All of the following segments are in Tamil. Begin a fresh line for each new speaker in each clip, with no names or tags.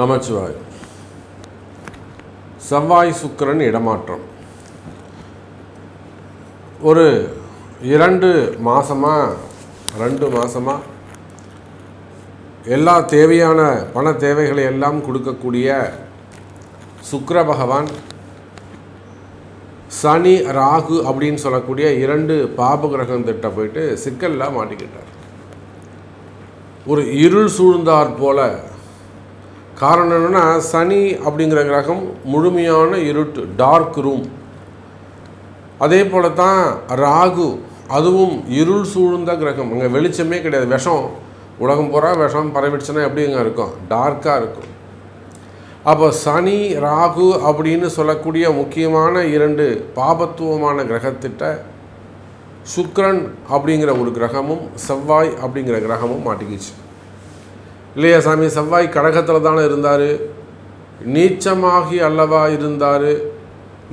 நமச்சிவாய். செவ்வாய் சுக்கிரன் இடமாற்றம். ஒரு இரண்டு மாதமாக ரெண்டு மாதமாக எல்லா தேவையான பண தேவைகளை எல்லாம் கொடுக்கக்கூடிய சுக்கர பகவான் சனி ராகு அப்படின்னு சொல்லக்கூடிய இரண்டு பாப கிரகம் போயிட்டு சிக்கலில் மாட்டிக்கிட்டார். ஒரு இருள் சூழ்ந்தார் போல காரணம் என்னென்னா சனி அப்படிங்கிற கிரகம் முழுமையான இருட்டு டார்க் ரூம் அதே போல தான் ராகு அதுவும் இருள் சூழ்ந்த கிரகம். அங்கே வெளிச்சமே கிடையாது. விஷம் உலகம் பூரா விஷம் பரவிடுச்சுன்னா எப்படிங்க இருக்கும்? டார்க்காக இருக்கும். அப்போ சனி ராகு அப்படின்னு சொல்லக்கூடிய முக்கியமான இரண்டு பாபத்துவமான கிரகத்திட்ட சுக்ரன் அப்படிங்கிற ஒரு கிரகமும் செவ்வாய் அப்படிங்கிற கிரகமும் மாட்டிக்கிச்சு. இல்லையா சாமி செவ்வாய் கடகத்தில் தானே இருந்தார். நீச்சமாகி அல்லவா இருந்தார்?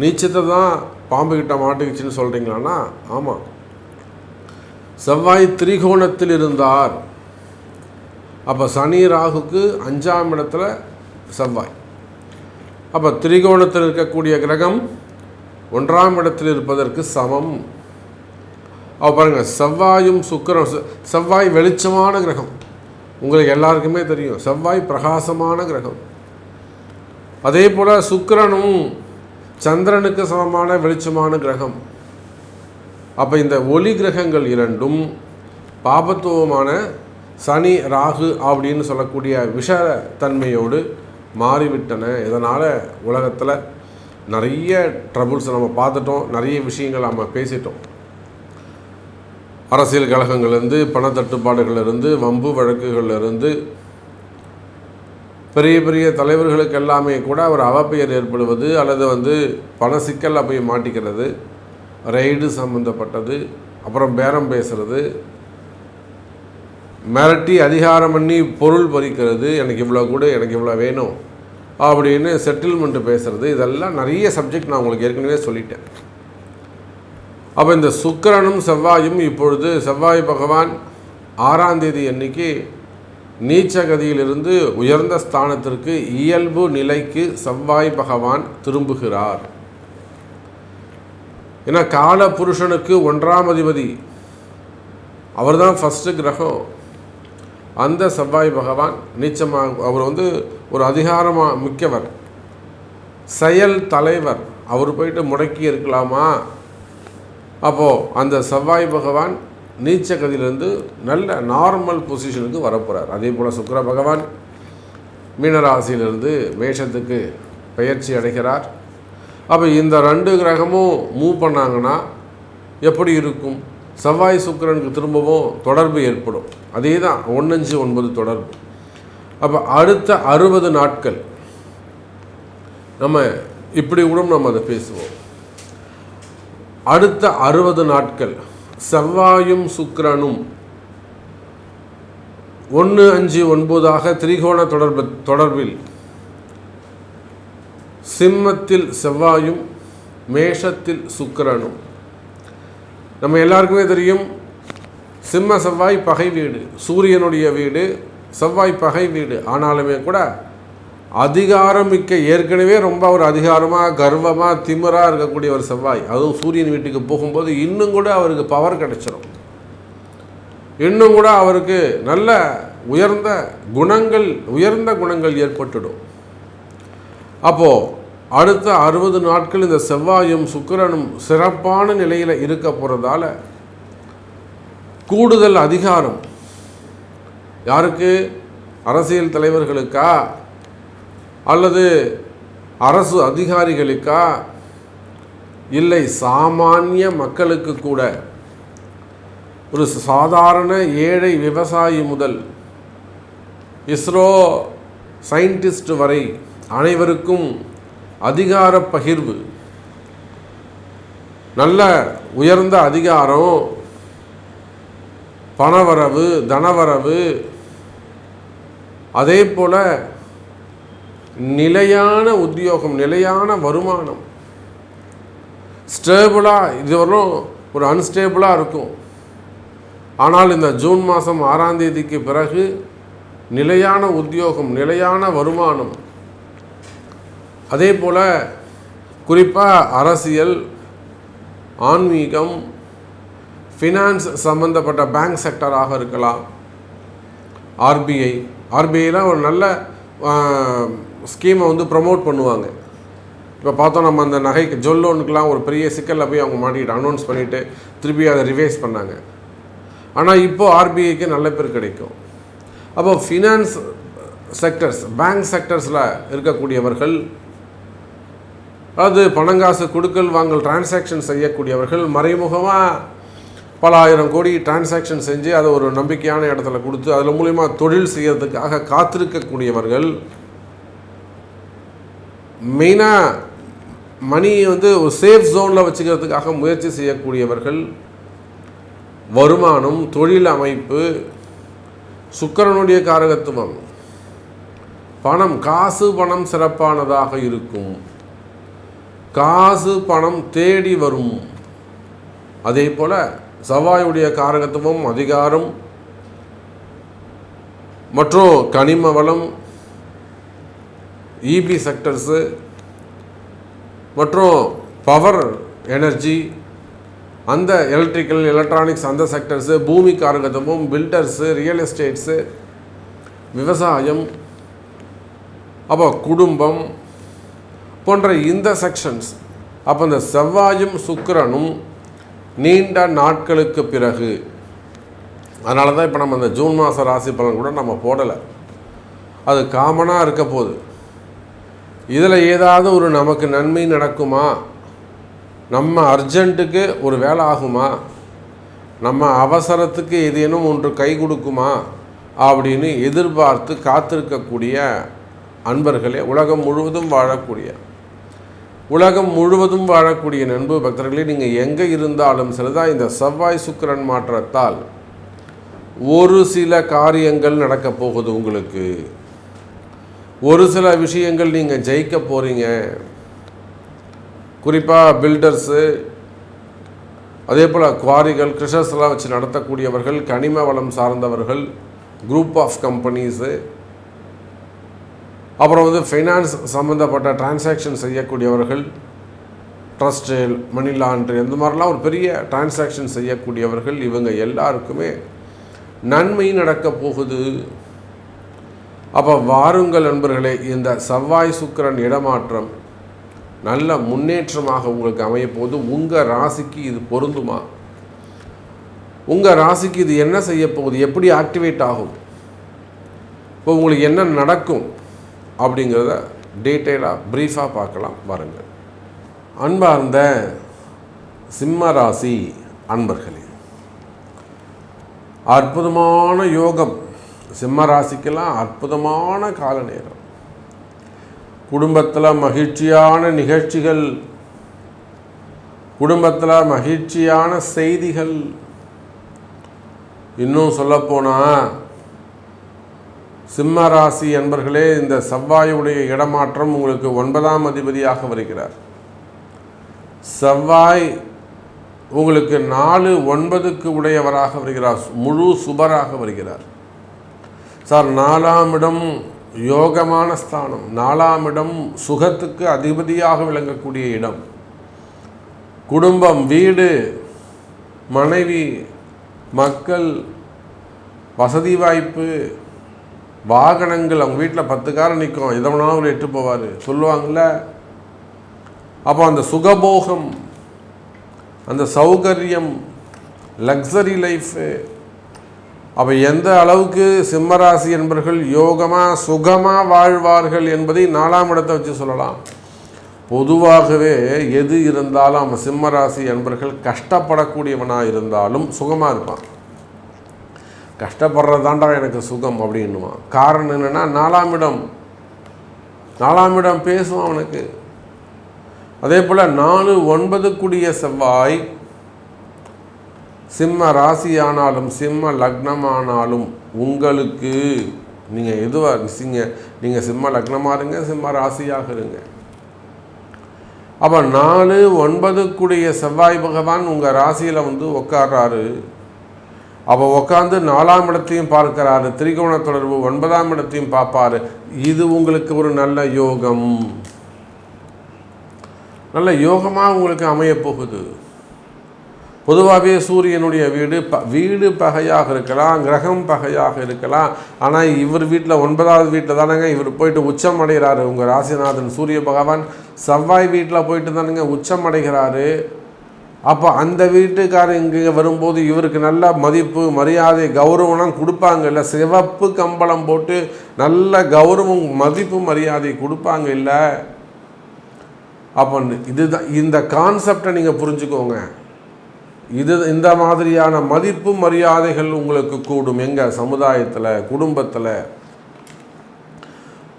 நீச்சத்தை தான் பாம்பு கிட்ட மாட்டிக்கிச்சுன்னு சொல்கிறீங்களான்னா ஆமாம் செவ்வாய் திரிகோணத்தில் இருந்தார். அப்போ சனி ராகுக்கு அஞ்சாம் இடத்துல செவ்வாய். அப்போ திரிகோணத்தில் இருக்கக்கூடிய கிரகம் ஒன்றாம் இடத்தில் இருப்பதற்கு சமம். அப்போ பாருங்கள் செவ்வாயும் சுக்கரம் செவ்வாய் வெளிச்சமான கிரகம். உங்களுக்கு எல்லாருக்குமே தெரியும். செவ்வாய் பிரகாசமான கிரகம். அதே போல் சுக்கரனும் சந்திரனுக்கு சமமான வெளிச்சமான கிரகம். அப்போ இந்த ஒளி கிரகங்கள் இரண்டும் பாபத்துவமான சனி ராகு அப்படின்னு சொல்லக்கூடிய விஷ தன்மையோடு மாறிவிட்டன. இதனால் உலகத்தில் நிறைய ட்ரபுள்ஸ் நம்ம பார்த்துட்டோம். நிறைய விஷயங்கள் நம்ம பேசிட்டோம். அரசியல் கழகங்கள்லேருந்து பணத்தட்டுப்பாடுகள்லேருந்து வம்பு வழக்குகள்லேருந்து பெரிய பெரிய தலைவர்களுக்கு எல்லாமே கூட அவர் அவப்பெயர் ஏற்படுவது அல்லது வந்து பண சிக்கலில் போய் மாட்டிக்கிறது. ரெய்டு சம்மந்தப்பட்டது அப்புறம் பேரம் பேசுறது மிரட்டி அதிகாரம் பண்ணி பொருள் பறிக்கிறது எனக்கு இவ்வளோ கூட எனக்கு இவ்வளோ வேணும் அப்படின்னு செட்டில்மெண்ட்டு பேசுகிறது இதெல்லாம் நிறைய சப்ஜெக்ட் நான் உங்களுக்கு ஏற்கனவே சொல்லிட்டேன். அப்போ இந்த சுக்கரனும் செவ்வாயும் இப்பொழுது செவ்வாய் பகவான் ஆறாம் தேதி அன்னைக்கு நீச்சகதியிலிருந்து உயர்ந்த ஸ்தானத்திற்கு இயல்பு நிலைக்கு செவ்வாய் பகவான் திரும்புகிறார். ஏன்னா கால புருஷனுக்கு ஒன்றாம் அதிபதி. அவர்தான் ஃபஸ்ட்டு கிரகம். அந்த செவ்வாய் பகவான் நீச்சமாக அவர் வந்து ஒரு அதிகாரமாக மிக்கவர். செயல் தலைவர். அவர் போயிட்டு முடக்கி இருக்கலாமா? அப்போது அந்த செவ்வாய் பகவான் நீச்ச கதியிலேருந்து நல்ல நார்மல் பொசிஷனுக்கு வரப்போகிறார் அதே போல் சுக்கர பகவான் மீனராசியிலிருந்து மேஷத்துக்கு பயிற்சி அடைகிறார். அப்போ இந்த ரெண்டு கிரகமும் மூவ் பண்ணாங்கன்னா எப்படி இருக்கும்? செவ்வாய் சுக்கரனுக்கு திரும்பவும் தொடர்பு ஏற்படும். அதே தான் ஒன்றஞ்சு ஒன்பது தொடர்பு. அப்போ அடுத்த அறுபது நாட்கள் நம்ம இப்படி கூட நம்ம அதை பேசுவோம். அடுத்த அறுபது நாட்கள் செவ்வாயும் சுக்கிரனும் ஒன்று அஞ்சு ஒன்பதாக திரிகோண தொடர்பு தொடர்பில் சிம்மத்தில் செவ்வாயும் மேஷத்தில் சுக்கிரனும். நம்ம எல்லாருக்குமே தெரியும் சிம்ம செவ்வாய் பகை வீடு சூரியனுடைய வீடு செவ்வாய் பகை வீடு. ஆனாலுமே கூட அதிகாரமிக்க ஏற்கனவே ரொம்ப ஒரு அதிகாரமாக கர்வமாக திமிராக இருக்கக்கூடிய ஒரு செவ்வாய். அதுவும் சூரியன் வீட்டுக்கு போகும்போது இன்னும் கூட அவருக்கு பவர் கிடைச்சிடும் இன்னும் கூட அவருக்கு நல்ல உயர்ந்த குணங்கள் உயர்ந்த குணங்கள் ஏற்பட்டுடும். அப்போது அடுத்த அறுபது நாட்கள் இந்த செவ்வாயும் சுக்கிரனும் சிறப்பான நிலையில் இருக்க போகிறதால கூடுதல் அதிகாரம். யாருக்கு? அரசியல் தலைவர்களுக்கா? அல்லது அரசு அதிகாரிகளுக்கா? இல்லை சாமானிய மக்களுக்கு கூட. ஒரு சாதாரண ஏழை விவசாயி முதல் இஸ்ரோ சயின்டிஸ்ட் வரை அனைவருக்கும் அதிகார பகிர்வு. நல்ல உயர்ந்த அதிகாரம் பணவரவு தனவரவு. அதே போல் நிலையான உத்தியோகம் நிலையான வருமானம். ஸ்டேபிளாக இதுவரையும் ஒரு அன்ஸ்டேபிளாக இருக்கும். ஆனால் இந்த ஜூன் மாதம் ஆறாம் தேதிக்கு பிறகு நிலையான உத்தியோகம் நிலையான வருமானம். அதே போல் குறிப்பாக அரசியல் ஆன்மீகம் ஃபினான்ஸ் சம்மந்தப்பட்ட பேங்க் செக்டராக இருக்கலாம். ஆர்பிஐ ஆர்பிஐலாம் ஒரு நல்ல ஸ்கீமை வந்து ப்ரமோட் பண்ணுவாங்க. இப்போ பார்த்தோம் நம்ம அந்த நகைக்கு ஜொல் லோனுக்கெலாம் ஒரு பெரிய சிக்கலில் போய் அவங்க மாட்டிக்கிட்டு அனௌன்ஸ் பண்ணிவிட்டு திருப்பி அதை ரிவைஸ் பண்ணாங்க. ஆனால் இப்போது ஆர்பிஐக்கு நல்ல பேர் கிடைக்கும். அப்போ ஃபினான்ஸ் செக்டர்ஸ் பேங்க் செக்டர்ஸில் இருக்கக்கூடியவர்கள் அதாவது பணங்காசு கொடுக்கல் வாங்கல் டிரான்சாக்ஷன் செய்யக்கூடியவர்கள் மறைமுகமாக பல ஆயிரம் கோடி டிரான்சாக்ஷன் செஞ்சு அதை ஒரு நம்பிக்கையான இடத்துல கொடுத்து அதில் மூலிமா தொழில் செய்கிறதுக்காக காத்திருக்கக்கூடியவர்கள் மெயினாக மணியை வந்து ஒரு சேஃப் ஜோனில் வச்சுக்கிறதுக்காக முயற்சி செய்யக்கூடியவர்கள் வருமானம் தொழில் அமைப்பு சுக்கரனுடைய காரகத்துவம். பணம் காசு பணம் சிறப்பானதாக இருக்கும். காசு பணம் தேடி வரும். அதே போல் செவ்வாயுடைய காரகத்துவம் அதிகாரம் மற்றும் கனிம வளம் இபி செக்டர்ஸு மற்றும் பவர் எனர்ஜி அந்த எலக்ட்ரிக்கல் எலக்ட்ரானிக்ஸ் அந்த செக்டர்ஸு பூமி காரகத்துவம் பில்டர்ஸு ரியல் எஸ்டேட்ஸு விவசாயம் அப்போ குடும்பம் போன்ற இந்த செக்ஷன்ஸ் அப்போ இந்த செவ்வாயும் சுக்கிரனும் நீண்ட நாட்களுக்கு பிறகு. அதனால தான் இப்போ நம்ம இந்த ஜூன் மாத ராசி பலன் கூட நம்ம போடலை. அது காமனாக இருக்க போகுது. இதில் ஏதாவது ஒரு நமக்கு நன்மை நடக்குமா? நம்ம அர்ஜென்ட்டுக்கு ஒரு வேலை ஆகுமா? நம்ம அவசரத்துக்கு ஏதேனும் ஒன்று கை கொடுக்குமா? அப்படின்னு எதிர்பார்த்து காத்திருக்கக்கூடிய அன்பர்களே உலகம் முழுவதும் வாழக்கூடிய உலகம் முழுவதும் வாழக்கூடிய நண்பு பக்தர்களே நீங்கள் எங்கே இருந்தாலும் சரிதான் இந்த செவ்வாய் சுக்கிரன் மாற்றத்தால் ஒரு சில காரியங்கள் நடக்கப் போகுது உங்களுக்கு. ஒரு சில விஷயங்கள் நீங்கள் ஜெயிக்க போகிறீங்க குறிப்பாக பில்டர்ஸு அதே போல் குவாரிகள் கிருஷர்ஸ்லாம் வச்சு நடத்தக்கூடியவர்கள் கனிம வளம் சார்ந்தவர்கள் குரூப் ஆஃப் கம்பெனிஸு அப்புறம் வந்து ஃபைனான்ஸ் சம்மந்தப்பட்ட டிரான்சாக்ஷன் செய்யக்கூடியவர்கள் ட்ரஸ்ட்டு மணி லாண்ட்ரி இந்த மாதிரிலாம் ஒரு பெரிய டிரான்சாக்ஷன் செய்யக்கூடியவர்கள் இவங்க எல்லாருக்குமே நன்மை நடக்கப் போகுது. அப்போ வாருங்கள் நண்பர்களே இந்த செவ்வாய் சுக்கிரன் இடமாற்றம் நல்ல முன்னேற்றமாக உங்களுக்கு அமையப்போது உங்கள் ராசிக்கு இது பொருந்துமா? உங்கள் ராசிக்கு இது என்ன செய்ய போகுது? எப்படி ஆக்டிவேட் ஆகும்? இப்போ உங்களுக்கு என்ன நடக்கும்? அப்படிங்கிறத டீட்டெயிலாக ப்ரீஃபாக பார்க்கலாம். பாருங்கள் அன்பார்ந்த சிம்ம ராசி அன்பர்களே அற்புதமான யோகம் சிம்ம ராசிக்கெல்லாம் அற்புதமான கால நேரம் குடும்பத்தில் மகிழ்ச்சியான நிகழ்ச்சிகள் குடும்பத்தில் மகிழ்ச்சியான செய்திகள். இன்னும் சொல்லப்போனால் சிம்ம ராசி என்பர்களே இந்த செவ்வாயுடைய இடமாற்றம் உங்களுக்கு ஒன்பதாம் அதிபதியாக வருகிறார். செவ்வாய் உங்களுக்கு நாலு ஒன்பதுக்கு உடையவராக வருகிறார் முழு சுபராக வருகிறார். சார் நாலாம் இடம் யோகமான ஸ்தானம். நாலாம் இடம் சுகத்துக்கு அதிபதியாக விளங்கக்கூடிய இடம். குடும்பம் வீடு மனைவி மக்கள் வசதி வாய்ப்பு வாகனங்கள் அவங்க வீட்டில் பத்து காரம் நிற்கும். எதை வேணாலும் அவர் எட்டு போவார். சொல்லுவாங்கள்ல அப்போ அந்த சுகபோகம் அந்த சௌகரியம் லக்ஸரி லைஃபு அப்போ எந்த அளவுக்கு சிம்மராசி என்பர்கள் யோகமாக சுகமாக வாழ்வார்கள் என்பதை நாலாம் இடத்தை வச்சு சொல்லலாம். பொதுவாகவே எது இருந்தாலும் அவன் சிம்மராசி என்பர்கள் கஷ்டப்படக்கூடியவனாக இருந்தாலும் சுகமாக இருப்பான். கஷ்டப்படுறதாண்டா எனக்கு சுகம் அப்படின்னுவான். காரணம் என்னென்னா நாலாம் இடம். நாலாம் இடம் பேசுவான் அவனுக்கு. அதே போல் நாலு ஒன்பதுக்குடிய செவ்வாய் சிம்ம ராசியானாலும் சிம்ம லக்னமானாலும் உங்களுக்கு நீங்கள் எதுவாக சிங்க நீங்கள் சிம்ம லக்னமாக இருங்க சிம்ம ராசியாக இருங்க. அப்போ நாலு ஒன்பதுக்குடைய செவ்வாய் பகவான் உங்கள் ராசியில் வந்து உட்கார்றாரு அப்போ உட்காந்து நாலாம் இடத்தையும் பார்க்கிறாரு திரிகோண தொடர்பு ஒன்பதாம் இடத்தையும் பார்ப்பாரு. இது உங்களுக்கு ஒரு நல்ல யோகம். நல்ல யோகமாக உங்களுக்கு அமையப் போகுது பொதுவாகவே சூரியனுடைய வீடு ப வீடு பகையாக இருக்கலாம் கிரகம் பகையாக இருக்கலாம். ஆனால் இவர் வீட்டில் ஒன்பதாவது வீட்டில் தானேங்க இவர் போயிட்டு உச்சம் அடைகிறாரு. உங்கள் ராசிநாதன் சூரிய பகவான் செவ்வாய் வீட்டில் போயிட்டு தானுங்க உச்சம் அடைகிறாரு. அப்போ அந்த வீட்டுக்காரர் இங்கே வரும்போது இவருக்கு நல்ல மதிப்பு மரியாதை கௌரவம்லாம் கொடுப்பாங்க இல்லை சிவப்பு கம்பளம் போட்டு நல்ல கௌரவம் மதிப்பு மரியாதை கொடுப்பாங்க இல்லை அப்போ இதுதான் இந்த கான்செப்டை நீங்கள் புரிஞ்சுக்கோங்க. இது இந்த மாதிரியான மதிப்பு மரியாதைகள் உங்களுக்கு கூடும். எங்கள் சமுதாயத்தில் குடும்பத்தில்.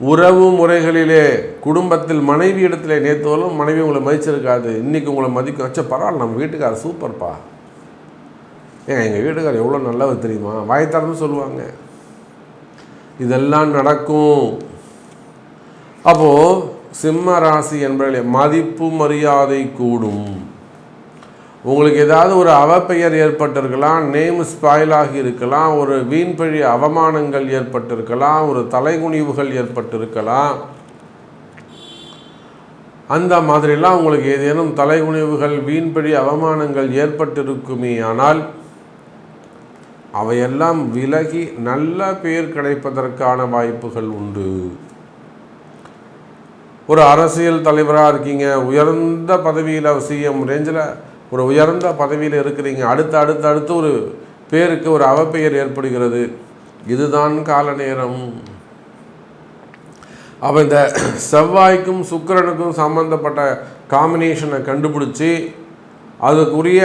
உறவு முறைகளிலே குடும்பத்தில் மனைவி இடத்துல நேற்றுவாலும் மனைவி உங்களை மதிச்சிருக்காது. இன்றைக்கி உங்களை மதிக்க அச்சா பரவாயில்ல நம்ம வீட்டுக்காரர் சூப்பர்ப்பா. ஏன் எங்கள் வீட்டுக்காரர் எவ்வளோ நல்லவர் தெரியுமா? வாய்த்தார்னு சொல்லுவாங்க. இதெல்லாம் நடக்கும். அப்போது சிம்ம ராசி என்பதிலே மதிப்பு மரியாதை கூடும். உங்களுக்கு ஏதாவது ஒரு அவப்பெயர் ஏற்பட்டிருக்கலாம் நேம் ஸ்பாயில் ஆகியிருக்கலாம் ஒரு வீண்பழி அவமானங்கள் ஏற்பட்டிருக்கலாம் ஒரு தலைகுனிவுகள் ஏற்பட்டிருக்கலாம். அந்த மாதிரிலாம் உங்களுக்கு ஏதேனும் தலைகுனிவுகள் வீண்பழி அவமானங்கள் ஏற்பட்டிருக்குமே ஆனால் அவையெல்லாம் விலகி நல்ல பேர் கிடைப்பதற்கான வாய்ப்புகள் உண்டு. ஒரு அரசியல் தலைவராக இருக்கீங்க உயர்ந்த பதவியில் சிஎம் ரேஞ்சில் ஒரு உயர்ந்த பதவியில் இருக்கிறீங்க. அடுத்து அடுத்து அடுத்து ஒரு பேருக்கு ஒரு அவப்பெயர் ஏற்படுகிறது. இதுதான் கால நேரம். அப்போ இந்த செவ்வாய்க்கும் சுக்கிரனுக்கும் சம்பந்தப்பட்ட காம்பினேஷனை கண்டுபிடிச்சி அதுக்குரிய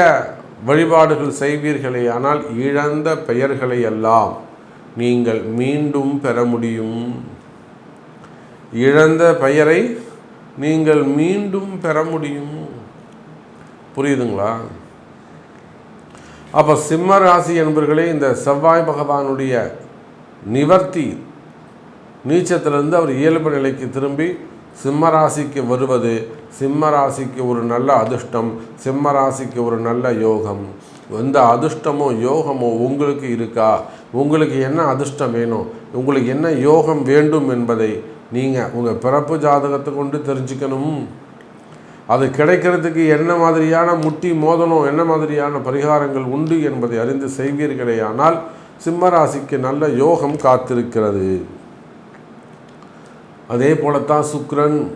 வழிபாடுகள் செய்வீர்களே. ஆனால் இழந்த பெயர்களை எல்லாம் நீங்கள் மீண்டும் பெற முடியும். இழந்த பெயரை நீங்கள் மீண்டும் பெற முடியும். புரியுதுங்களா? அப்போ சிம்ம ராசி என்பர்களே இந்த செவ்வாய் பகவானுடைய நிவர்த்தி நீச்சத்திலிருந்து அவர் இயல்பு நிலைக்கு திரும்பி சிம்ம ராசிக்கு வருவது சிம்ம ராசிக்கு ஒரு நல்ல அதிர்ஷ்டம் சிம்ம ராசிக்கு ஒரு நல்ல யோகம். எந்த அதிர்ஷ்டமோ யோகமோ உங்களுக்கு இருக்கா? உங்களுக்கு என்ன அதிர்ஷ்டம் வேணும்? உங்களுக்கு என்ன யோகம் வேண்டும் என்பதை நீங்கள் உங்கள் பிறப்பு ஜாதகத்தை கொண்டு தெரிஞ்சுக்கணும். அது கிடைக்கிறதுக்கு என்ன மாதிரியான முட்டி மோதனம் என்ன மாதிரியான பரிகாரங்கள் உண்டு என்பதை அறிந்து செய்வீர்களே. ஆனால் சிம்மராசிக்கு நல்ல யோகம் காத்திருக்கிறது. அதே போலத்தான் சுக்ரன்.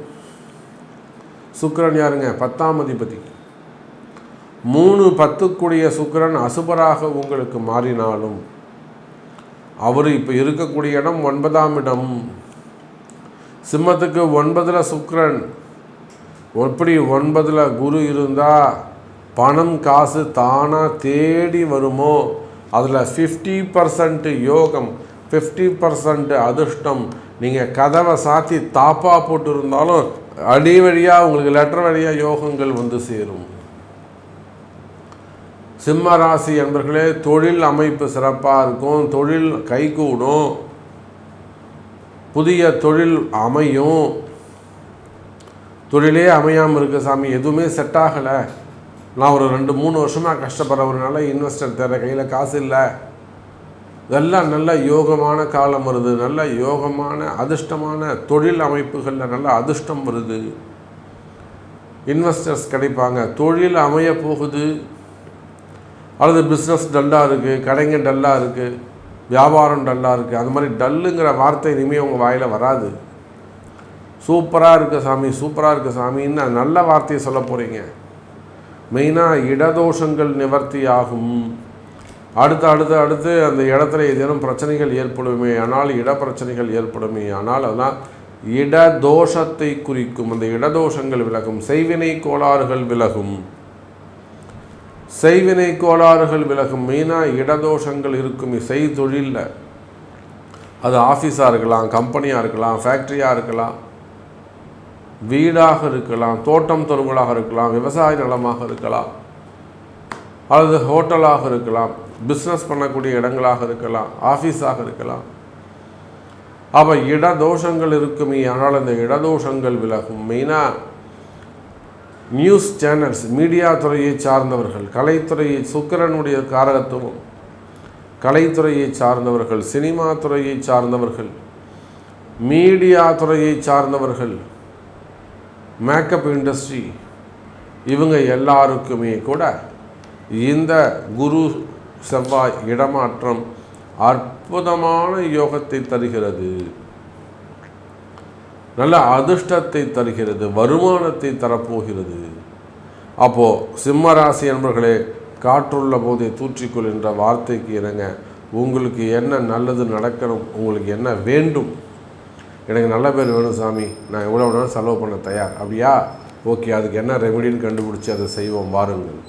சுக்ரன் யாருங்க? பத்தாம் அதிபதி. மூணு பத்துக்குடிய சுக்கரன் அசுபராக உங்களுக்கு மாறினாலும் அவர் இப்போ இருக்கக்கூடிய இடம் ஒன்பதாம் இடம். சிம்மத்துக்கு ஒன்பதில் சுக்ரன். எப்படி ஒன்பதில் குரு இருந்தால் பணம் காசு தானாக தேடி வருமோ? அதில் ஃபிஃப்டி பர்சன்ட் யோகம் ஃபிஃப்டி பர்சன்ட் அதிர்ஷ்டம். நீங்கள் கதவை சாத்தி தாப்பா போட்டு இருந்தாலும் அடி வழியாக உங்களுக்கு லெட்டர் வழியாக யோகங்கள் வந்து சேரும். சிம்ம ராசி என்பர்களே தொழில் அமைப்பு சிறப்பாக இருக்கும் தொழில் கைகூடும். புதிய தொழில் அமையும். தொழிலே அமையாமல் இருக்க சாமி எதுவுமே செட் ஆகலை. நான் ஒரு ரெண்டு மூணு வருஷமாக கஷ்டப்படுறவனால இன்வெஸ்டர் தேவை கையில் காசு இல்லை. இதெல்லாம் நல்ல யோகமான காலம் வருது. நல்ல யோகமான அதிர்ஷ்டமான தொழில் அமைப்புகளில் நல்ல அதிர்ஷ்டம் வருது. இன்வெஸ்டர்ஸ் கிடைப்பாங்க. தொழில் அமைய போகுது. அல்லது பிஸ்னஸ் டல்லாக இருக்குது கடைங்க டல்லாக இருக்குது வியாபாரம் டல்லாக இருக்குது அந்த மாதிரி டல்லுங்கிற வார்த்தை இனிமேல் உங்கள் வாயில் வராது. சூப்பராக இருக்குது சாமி சூப்பராக இருக்குது சாமின்னு நல்ல வார்த்தையை சொல்ல போகிறீங்க மெயினாக இடதோஷங்கள் நிவர்த்தி ஆகும். அடுத்து அடுத்து அடுத்து அந்த இடத்துல ஏதேனும் பிரச்சனைகள் ஏற்படுமே ஆனால் இடப்பிரச்சனைகள் ஏற்படுமே ஆனால் அதெல்லாம் இடதோஷத்தை குறிக்கும். அந்த இடதோஷங்கள் விலகும். செய்வினை கோளாறுகள் விலகும். செய்வினை கோளாறுகள் விலகும். மெயினாக இடதோஷங்கள் இருக்கும் செய்தொழிலில். அது ஆஃபீஸாக இருக்கலாம் கம்பெனியாக இருக்கலாம் ஃபேக்ட்ரியாக இருக்கலாம். வீடாக இருக்கலாம் தோட்டம் தொருங்கலாக இருக்கலாம் விவசாய நிலமாக இருக்கலாம் அல்லது ஹோட்டலாக இருக்கலாம் பிஸ்னஸ் பண்ணக்கூடிய இடங்களாக இருக்கலாம் ஆஃபீஸாக இருக்கலாம். அப்போ இடதோஷங்கள் இருக்குமே ஆனால் அந்த இடதோஷங்கள் விலகும். மெயினாக நியூஸ் சேனல்ஸ் மீடியா துறையை சார்ந்தவர்கள் கலைத்துறையை சுக்கரனுடைய காரகத்துவம் கலைத்துறையை சார்ந்தவர்கள் சினிமா துறையை சார்ந்தவர்கள் மீடியா துறையை சார்ந்தவர்கள் மேக்கப் இண்டஸ்ட்ரி இவங்க எல்லாருக்குமே கூட இந்த குரு செவ்வாய் இடமாற்றம் அற்புதமான யோகத்தை தருகிறது. நல்ல அதிர்ஷ்டத்தை தருகிறது வருமானத்தை தரப்போகிறது. அப்போது சிம்மராசி என்பர்களே காற்றுள்ள போதே தூற்றிக்கொள் என்ற வார்த்தைக்கு இறங்க உங்களுக்கு என்ன நல்லது நடக்கணும் உங்களுக்கு என்ன வேண்டும் எனக்கு நல்ல பேர் வேணும் சாமி. நான் எவ்வளோ வேணாலும் செலவு பண்ண தயார். அப்படியா? ஓகே அதுக்கு என்ன ரெமெடின்னு கண்டுபிடிச்சி அதை செய்வோம் வாருங்கள்.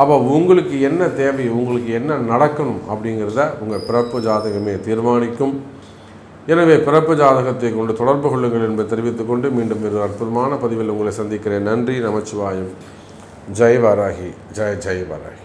அப்போ உங்களுக்கு என்ன தேவை உங்களுக்கு என்ன நடக்கணும் அப்படிங்கிறத உங்கள் பிறப்பு ஜாதகமே தீர்மானிக்கும். எனவே பிறப்பு ஜாதகத்தை கொண்டு தொடர்பு கொள்ளுங்கள் என்பதை தெரிவித்துக்கொண்டு மீண்டும் ஒரு அற்புதமான பதிவில் உங்களை சந்திக்கிறேன். நன்றி நமச்சிவாயம். ஜெய் வாராகி. ஜெய் ஜெய் வாராகி.